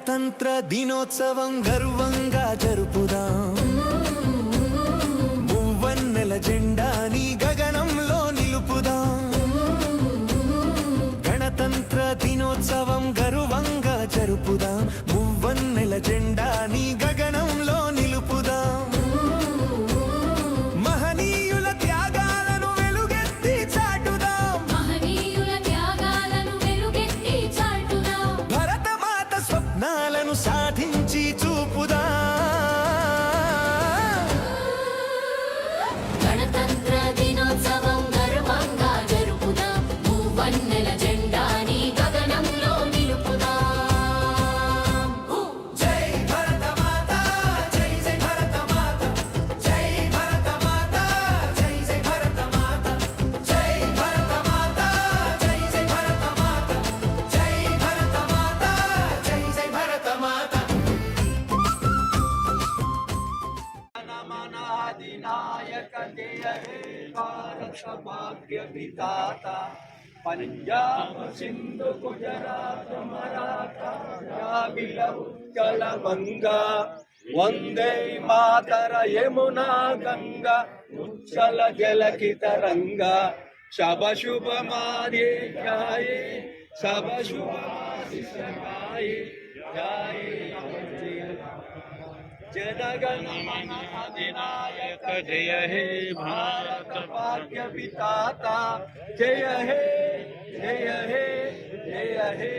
గణతంత్ర దినోత్సవం గర్వంగా జరుపుదాం. दक्षभाग्यपिताता पञ्जाब सिन्धु गुजरात मराठा गंगा वंदे मातर यमुना गंगा उच्चल जलकितरङ्गा। शब शुभ मारे जाए सब शुभ गाये जनगण मन अधिनायक जय हे भारत। భాగ్య విధాత జయ హే జయ హే జయ హే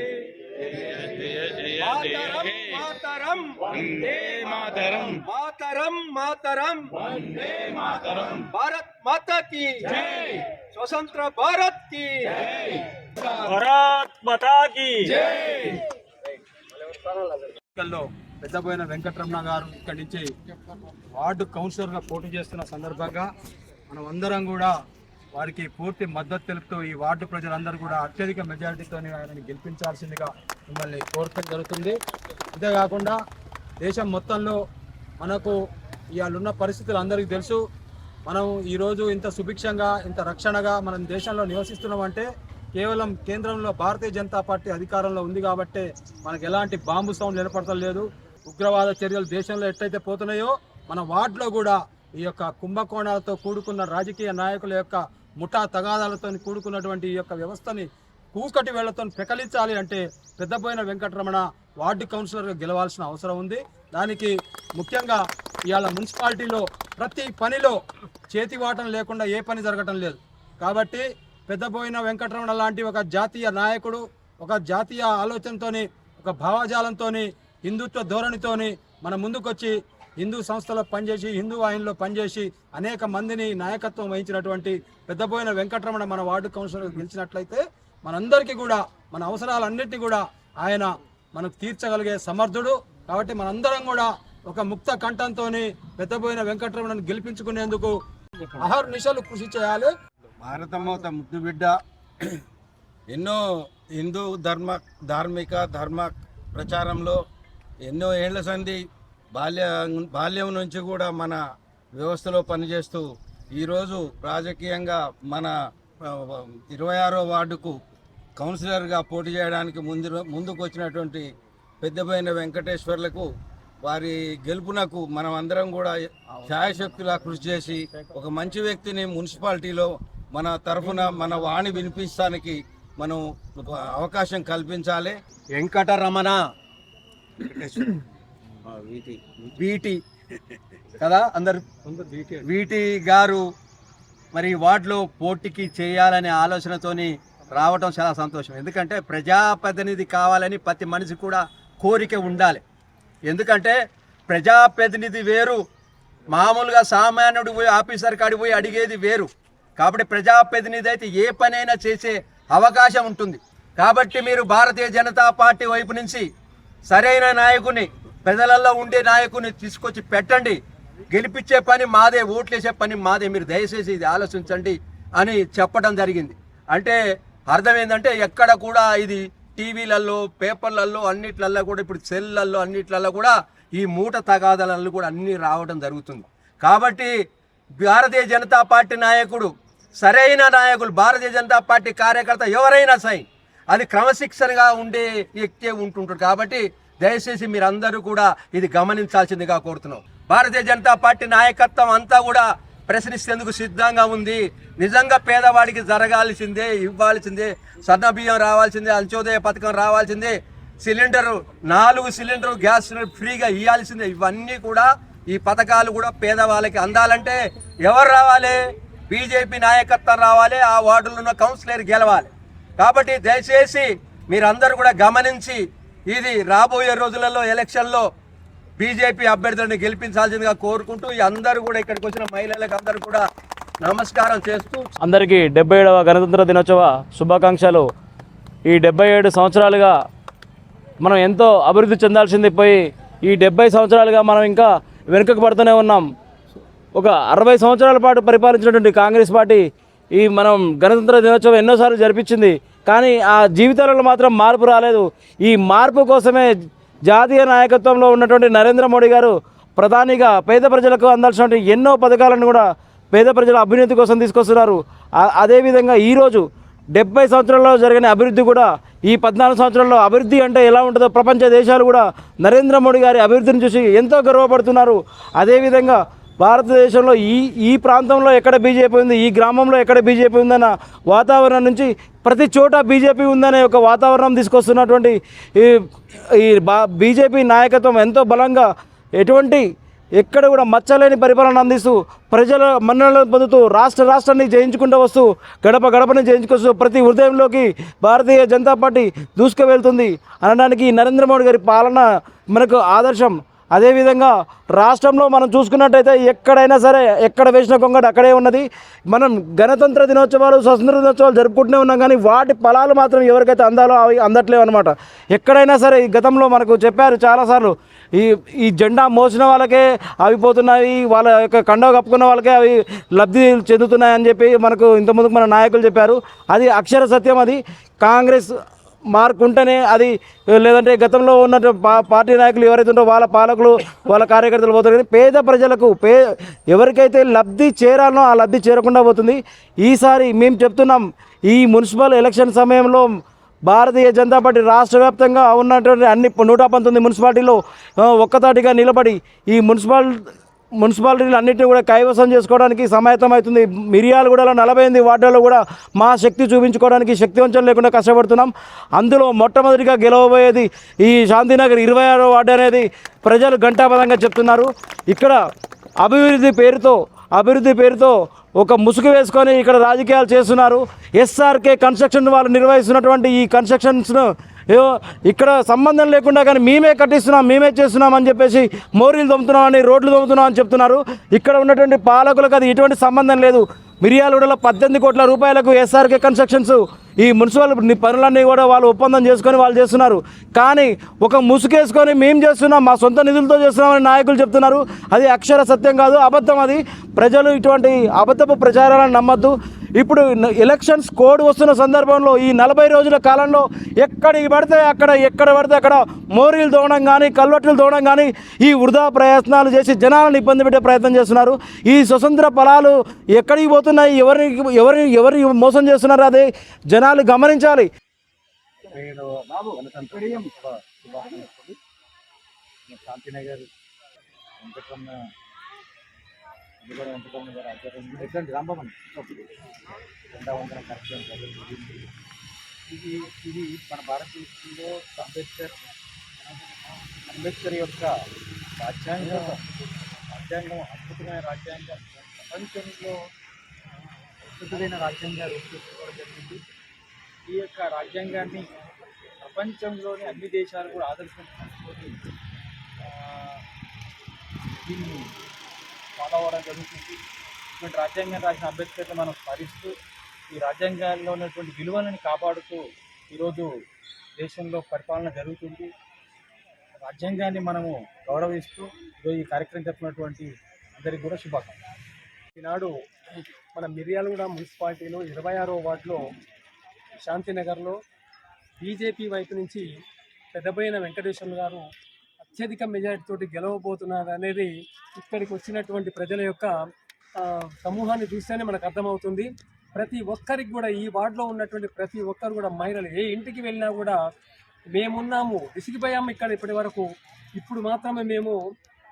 మాతరం వందే మాతరం మాతరం మాతరం వందే మాతరం భారత్ మాత కి జై స్వతంత్ర భారత్కి జై భారత్ మాతా కి జై పెద్దపోయిన వెంకటరమణ గారు ఇక్కడి నుంచి వార్డు కౌన్సిలర్గా పోటీ చేస్తున్న సందర్భంగా మనం అందరం కూడా వారికి పూర్తి మద్దతు తెలుపుతూ ఈ వార్డు ప్రజలందరూ కూడా అత్యధిక మెజారిటీతో ఆయనని గెలిపించాల్సిందిగా మిమ్మల్ని కోరటం జరుగుతుంది. అంతేకాకుండా దేశం మొత్తంలో మనకు ఇవాళ ఉన్న పరిస్థితులు అందరికీ తెలుసు. మనం ఈరోజు ఇంత సుభిక్షంగా ఇంత రక్షణగా మనం దేశంలో నివసిస్తున్నామంటే కేవలం కేంద్రంలో భారతీయ జనతా పార్టీ అధికారంలో ఉంది కాబట్టే మనకు ఎలాంటి బాంబు సౌండ్ లేదు. ఉగ్రవాద చర్యలు దేశంలో ఎట్లయితే పోతున్నాయో మన వార్డులో కూడా ఈ యొక్క కుంభకోణాలతో కూడుకున్న రాజకీయ నాయకుల యొక్క ముఠా తగాదాలతో కూడుకున్నటువంటి ఈ యొక్క వ్యవస్థని కూకటి వేళ్ళతో పెకలించాలి అంటే పెద్దపోయిన వెంకటరమణ వార్డు కౌన్సిలర్గా గెలవాల్సిన అవసరం ఉంది. దానికి ముఖ్యంగా ఇవాళ మున్సిపాలిటీలో ప్రతి పనిలో చేతివాటం లేకుండా ఏ పని జరగటం లేదు. కాబట్టి పెద్దపోయిన వెంకటరమణ లాంటి ఒక జాతీయ నాయకుడు ఒక జాతీయ ఆలోచనతోని ఒక భావజాలంతోని హిందుత్వ ధోరణితోని మన ముందుకొచ్చి హిందూ సంస్థలో పనిచేసి హిందూ వాహినిలో పనిచేసి అనేక మందిని నాయకత్వం వహించినటువంటి పెద్దపోయిన వెంకటరమణ మన వార్డు కౌన్సిలర్ గెలిచినట్లయితే మనందరికీ కూడా మన అవసరాలన్నింటినీ కూడా ఆయన మనకు తీర్చగలిగే సమర్థుడు. కాబట్టి మనందరం కూడా ఒక ముక్త కంఠంతో పెద్దపోయిన వెంకటరమణను గెలిపించుకునేందుకు అహర్నిశలు కృషి చేయాలి. భారతమాత ముద్దు బిడ్డ ఎన్నో హిందూ ధర్మ ధార్మిక ధర్మ ప్రచారంలో ఎన్నో ఏళ్ళ సంధి బాల్య బాల్యం నుంచి కూడా మన వ్యవస్థలో పనిచేస్తూ ఈరోజు రాజకీయంగా మన ఇరవై ఆరో వార్డుకు కౌన్సిలర్గా పోటీ చేయడానికి ముందు ముందుకు వచ్చినటువంటి పెద్దపైన వెంకటేశ్వర్లకు వారి గెలుపునకు మనం అందరం కూడా ఛాయశక్తులా కృషి చేసి ఒక మంచి వ్యక్తిని మున్సిపాలిటీలో మన తరఫున మన వాణి వినిపించడానికి మనం అవకాశం కల్పించాలి. వెంకటరమణ. వీటి కదా అందరు? వీటి గారు మరి వార్డులో పోటీకి చేయాలనే ఆలోచనతోని రావటం చాలా సంతోషం. ఎందుకంటే ప్రజాప్రతినిధి కావాలని ప్రతి మనిషి కూడా కోరిక ఉండాలి. ఎందుకంటే ప్రజాప్రతినిధి వేరు మామూలుగా సామాన్యుడు పోయి ఆఫీసర్ కాడికి పోయి అడిగేది వేరు. కాబట్టి ప్రజాప్రతినిధి అయితే ఏ పనైనా చేసే అవకాశం ఉంటుంది. కాబట్టి మీరు భారతీయ జనతా పార్టీ వైపు నుంచి సరైన నాయకుని ప్రజలలో ఉండే నాయకుని తీసుకొచ్చి పెట్టండి. గెలిపించే పని మాదే ఓట్లేసే పని మాదే. మీరు దయచేసి ఇది ఆలోచించండి అని చెప్పడం జరిగింది. అంటే అర్థం ఏంటంటే ఎక్కడ కూడా ఇది టీవీలలో పేపర్లలో అన్నిట్లల్లో కూడా ఇప్పుడు సెల్లల్లో అన్నిట్లలో కూడా ఈ మూట తగాదాలలో కూడా అన్నీ రావడం జరుగుతుంది. కాబట్టి భారతీయ జనతా పార్టీ నాయకుడు సరైన నాయకులు భారతీయ జనతా పార్టీ కార్యకర్త ఎవరైనా సై అది క్రమశిక్షణగా ఉండే వ్యక్తే ఉంటుంటాడు. కాబట్టి దయచేసి మీరందరూ కూడా ఇది గమనించాల్సిందిగా కోరుతున్నాం. భారతీయ జనతా పార్టీ నాయకత్వం అంతా కూడా ప్రశ్నిస్తేందుకు సిద్ధంగా ఉంది. నిజంగా పేదవాడికి జరగాల్సిందే ఇవ్వాల్సిందే సన్న బియ్యం రావాల్సిందే అంత్యోదయ పథకం రావాల్సిందే సిలిండరు నాలుగు సిలిండర్ గ్యాస్ సిలిండర్ ఫ్రీగా ఇవ్వాల్సిందే ఇవన్నీ కూడా ఈ పథకాలు కూడా పేదవాళ్ళకి అందాలంటే ఎవరు రావాలి? బీజేపీ నాయకత్వం రావాలి ఆ వార్డులో ఉన్న కౌన్సిలర్ గెలవాలి. కాబట్టి దయచేసి మీరందరూ కూడా గమనించి ఇది రాబోయే రోజులలో ఎలక్షన్లో బీజేపీ అభ్యర్థులను గెలిపించాల్సిందిగా కోరుకుంటూ అందరూ కూడా ఇక్కడికి వచ్చిన మహిళలకు అందరూ కూడా నమస్కారం చేస్తూ అందరికీ డెబ్బై ఏడవ గణతంత్ర దినోత్సవ శుభాకాంక్షలు. ఈ డెబ్బై ఏడు సంవత్సరాలుగా మనం ఎంతో అభివృద్ధి చెందాల్సింది పోయి ఈ డెబ్బై సంవత్సరాలుగా మనం ఇంకా వెనుకకు పడుతూనే ఉన్నాం. ఒక అరవై సంవత్సరాల పాటు పరిపాలించినటువంటి కాంగ్రెస్ పార్టీ ఈ మనం గణతంత్ర దినోత్సవం ఎన్నోసార్లు జరిపించింది. కానీ ఆ జీవితాలలో మాత్రం మార్పు రాలేదు. ఈ మార్పు కోసమే జాతీయ నాయకత్వంలో ఉన్నటువంటి నరేంద్ర మోడీ గారు ప్రధానిగా పేద ప్రజలకు అందాల్సినటువంటి ఎన్నో పథకాలను కూడా పేద ప్రజల అభ్యున్నతి కోసం తీసుకొస్తున్నారు. అదేవిధంగా ఈరోజు డెబ్బై సంవత్సరాల్లో జరిగిన అభివృద్ధి కూడా ఈ పద్నాలుగు సంవత్సరాల్లో అభివృద్ధి అంటే ఎలా ఉంటుందో ప్రపంచ దేశాలు కూడా నరేంద్ర మోడీ గారి అభివృద్ధిని చూసి ఎంతో గర్వపడుతున్నారు. అదేవిధంగా భారతదేశంలో ఈ ఈ ప్రాంతంలో ఎక్కడ బీజేపీ ఉంది ఈ గ్రామంలో ఎక్కడ బీజేపీ ఉందన్న వాతావరణం నుంచి ప్రతి చోట బీజేపీ ఉందనే ఒక వాతావరణం తీసుకొస్తున్నటువంటి ఈ ఈ బా బీజేపీ నాయకత్వం ఎంతో బలంగా ఎటువంటి ఎక్కడ కూడా మచ్చలేని పరిపాలన అందిస్తూ ప్రజల మన్నలను పొందుతూ రాష్ట్ర రాష్ట్రాన్ని జయించుకుంటూ వస్తూ గడప గడపని జయించుకొస్తూ ప్రతి హృదయంలోకి భారతీయ జనతా పార్టీ దూసుకువెళ్తుంది. అనడానికి నరేంద్ర మోడీ గారి పాలన మనకు ఆదర్శం. అదేవిధంగా రాష్ట్రంలో మనం చూసుకున్నట్టయితే ఎక్కడైనా సరే ఎక్కడ వేసిన కొంగడు అక్కడే ఉన్నది. మనం గణతంత్ర దినోత్సవాలు స్వతంత్ర దినోత్సవాలు జరుపుకుంటూనే ఉన్నాం కానీ వాటి ఫలాలు మాత్రం ఎవరికైతే అందాలో అవి అందట్లేవు అనమాట ఎక్కడైనా సరే ఈ గతంలో మనకు చెప్పారు చాలాసార్లు ఈ ఈ జెండా మోసిన వాళ్ళకే అవి పోతున్నాయి వాళ్ళ యొక్క కండవ కప్పుకున్న వాళ్ళకే అవి లబ్ధి చెందుతున్నాయి అని చెప్పి మనకు ఇంతకుముందు మన నాయకులు చెప్పారు. అది అక్షర సత్యం అది. కాంగ్రెస్ మార్కు ఉంటేనే అది లేదంటే గతంలో ఉన్న పా- పార్టీ నాయకులు ఎవరైతే ఉంటారో వాళ్ళ పాలకులు వాళ్ళ కార్యకర్తలు పోతారు కానీ పేద ప్రజలకు పే ఎవరికైతే లబ్ధి చేరాలనో ఆ లబ్ధి చేరకుండా పోతుంది. ఈసారి మేము చెప్తున్నాం ఈ మున్సిపల్ ఎలక్షన్ సమయంలో భారతీయ జనతా పార్టీ రాష్ట్ర వ్యాప్తంగా ఉన్నటువంటి అన్ని నూట పంతొమ్మిది మున్సిపాలిటీలో ఒక్కతాటిగా నిలబడి ఈ మున్సిపల్ మున్సిపాలిటీలు అన్నింటినీ కూడా కైవసం చేసుకోవడానికి సమాయత్తమవుతుంది మిరియాలు మిరియాలగూడలో నలభై ఎనిమిది వార్డులలో కూడా మా శక్తి చూపించుకోవడానికి శక్తివంచం లేకుండా కష్టపడుతున్నాం. అందులో మొట్టమొదటిగా గెలవబోయేది ఈ శాంతినగర్ ఇరవై ఆరో వార్డు అనేది ప్రజలు ఘంటాపదంగా చెప్తున్నారు. ఇక్కడ అభివృద్ధి పేరుతో అభివృద్ధి పేరుతో ఒక ముసుగు వేసుకొని ఇక్కడ రాజకీయాలు చేస్తున్నారు. ఎస్ఆర్కే కన్స్ట్రక్షన్ వాళ్ళు నిర్వహిస్తున్నటువంటి ఈ కన్స్ట్రక్షన్స్ను ఇక్కడ సంబంధం లేకుండా కానీ మేమే కట్టిస్తున్నాం మేమే చేస్తున్నాం అని చెప్పేసి మోరీలు దొమ్ముతున్నామని రోడ్లు దొమ్ముతున్నామని చెప్తున్నారు. ఇక్కడ ఉన్నటువంటి పాలకులకు అది ఎటువంటి సంబంధం లేదు. మిరియాలగూడలో పద్దెనిమిది కోట్ల రూపాయలకు ఎస్ఆర్కే కన్స్ట్రక్షన్స్ ఈ మున్సిపల్ పనులన్నీ కూడా వాళ్ళు ఒప్పందం చేసుకొని వాళ్ళు చేస్తున్నారు. కానీ ఒక ముసుకేసుకొని మేము చేస్తున్నాం మా సొంత నిధులతో చేస్తున్నామని నాయకులు చెప్తున్నారు. అది అక్షర సత్యం కాదు అబద్ధం అది. ప్రజలు ఇటువంటి అబద్ధపు ప్రచారాలను నమ్మద్దు. ఇప్పుడు ఎలక్షన్స్ కోడ్ వస్తున్న సందర్భంలో ఈ నలభై రోజుల కాలంలో ఎక్కడికి పడితే అక్కడ ఎక్కడ పడితే అక్కడ మోరీలు దోవడం కానీ కల్వట్లు దోవడం కానీ ఈ వృధా ప్రయత్నాలు చేసి జనాలను ఇబ్బంది పెట్టే ప్రయత్నం చేస్తున్నారు. ఈ స్వతంత్ర ఫలాలు ఎక్కడికి పోతున్నాయి? ఎవరిని ఎవరిని ఎవరిని మోసం చేస్తున్నారు అదే జనాలు గమనించాలి. శాంతినగర్ వెంకటరమణ అందులో వెంకటరమణ గారి ఎట్లాంటి రెండవ వందల కార్యక్రమం ఇది ఇది మన భారతదేశంలో అంబేద్కర్ అంబేద్కర్ యొక్క రాజ్యాంగ రాజ్యాంగం అద్భుతమైన రాజ్యాంగం. ప్రపంచంలో అద్భుతమైన రాజ్యాంగ రూపొందించుకోవడం జరిగింది. ఈ యొక్క రాజ్యాంగాన్ని ప్రపంచంలోని అన్ని దేశాలు కూడా ఆదర్శం తీసుకొని దీన్ని ఫాలో అవ్వడం జరుగుతుంది. ఇటువంటి రాజ్యాంగం రాసిన అంబేద్కర్ని మనం స్మరిస్తూ ఈ రాజ్యాంగాల్లో ఉన్నటువంటి విలువలను కాపాడుతూ ఈరోజు దేశంలో పరిపాలన జరుగుతుంది. రాజ్యాంగాన్ని మనము గౌరవిస్తూ ఈరోజు ఈ కార్యక్రమం చెప్పినటువంటి అందరికీ కూడా శుభాకాంక్షలు. ఈనాడు మన మిర్యాలగూడ మున్సిపాలిటీలో ఇరవై ఆరో వార్డులో శాంతినగర్లో బీజేపీ వైపు నుంచి పెద్దబోయిన వెంకటేశ్వర గారు అత్యధిక మెజారిటీ తోటి గెలవబోతున్నారు అనేది ఇక్కడికి వచ్చినటువంటి ప్రజల యొక్క సమూహాన్ని చూస్తేనే మనకు అర్థమవుతుంది. ప్రతి ఒక్కరికి కూడా ఈ వార్డులో ఉన్నటువంటి ప్రతి ఒక్కరు కూడా మహిళలు ఏ ఇంటికి వెళ్ళినా కూడా మేమున్నాము విసిగిపోయాము ఇక్కడ ఇప్పటి వరకు. ఇప్పుడు మాత్రమే మేము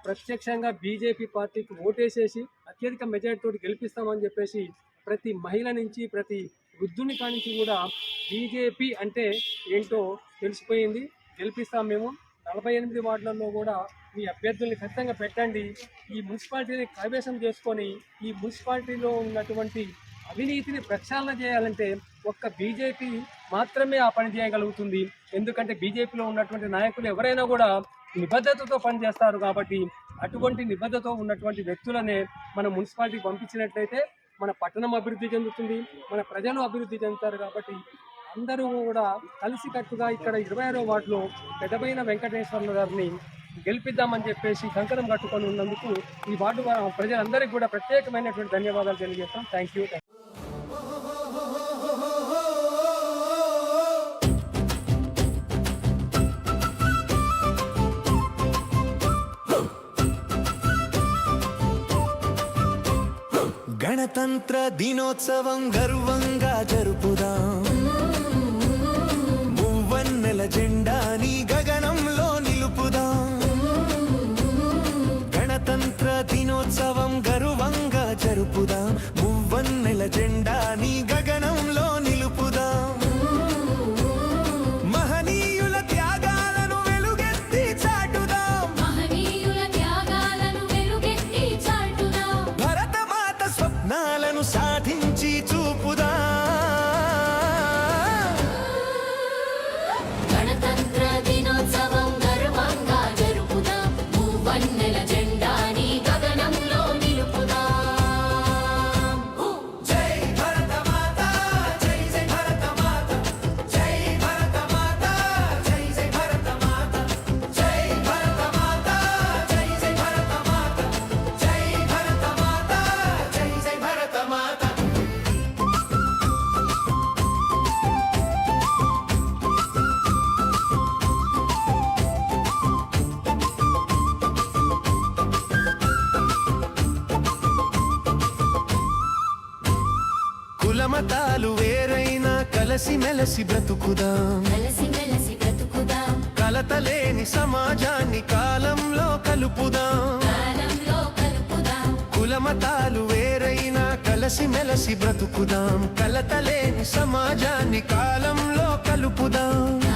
ప్రత్యక్షంగా బీజేపీ పార్టీకి ఓటేసేసి అత్యధిక మెజార్టీతో గెలిపిస్తామని చెప్పేసి ప్రతి మహిళ నుంచి ప్రతి వృద్ధుని కానించి కూడా బీజేపీ అంటే ఏంటో తెలిసిపోయింది. గెలిపిస్తాం మేము. నలభై ఎనిమిది వార్డులలో కూడా మీ అభ్యర్థుల్ని ఖచ్చితంగా పెట్టండి. ఈ మున్సిపాలిటీని కైవేశం చేసుకొని ఈ మున్సిపాలిటీలో ఉన్నటువంటి అవినీతిని ప్రక్షాళన చేయాలంటే ఒక్క బీజేపీ మాత్రమే ఆ పని చేయగలుగుతుంది. ఎందుకంటే బీజేపీలో ఉన్నటువంటి నాయకులు ఎవరైనా కూడా నిబద్ధతతో పనిచేస్తారు కాబట్టి అటువంటి నిబద్ధత ఉన్నటువంటి వ్యక్తులనే మన మున్సిపాలిటీకి పంపించినట్లయితే మన పట్టణం అభివృద్ధి చెందుతుంది మన ప్రజలు అభివృద్ధి చెందుతారు కాబట్టి అందరూ కూడా కలిసికట్టుగా ఇక్కడ ఇరవై ఆరో వార్డులో పెద్దపైన వెంకటేశ్వర గారిని గెలిపిద్దామని చెప్పేసి కంకణం కట్టుకొని ఉన్నందుకు ఈ వార్డు ప్రజలందరికీ కూడా ప్రత్యేకమైనటువంటి ధన్యవాదాలు తెలియజేస్తాం. థ్యాంక్ యూ గణతంత్ర దినోత్సవం గర్వంగా జరుపుదాం. జరుపుదాం కులమతాలు వేరైనా కలిసి మెలసి బ్రతుకుదాం. కలతలేని సమాజాన్ని కాలంలో కలుపుదాం. కాలంలో కలుపుదాం. కులమతాలు వేరైనా కలిసి మెలసి బ్రతుకుదాం. కలతలేని సమాజాన్ని కాలంలో కలుపుదాం.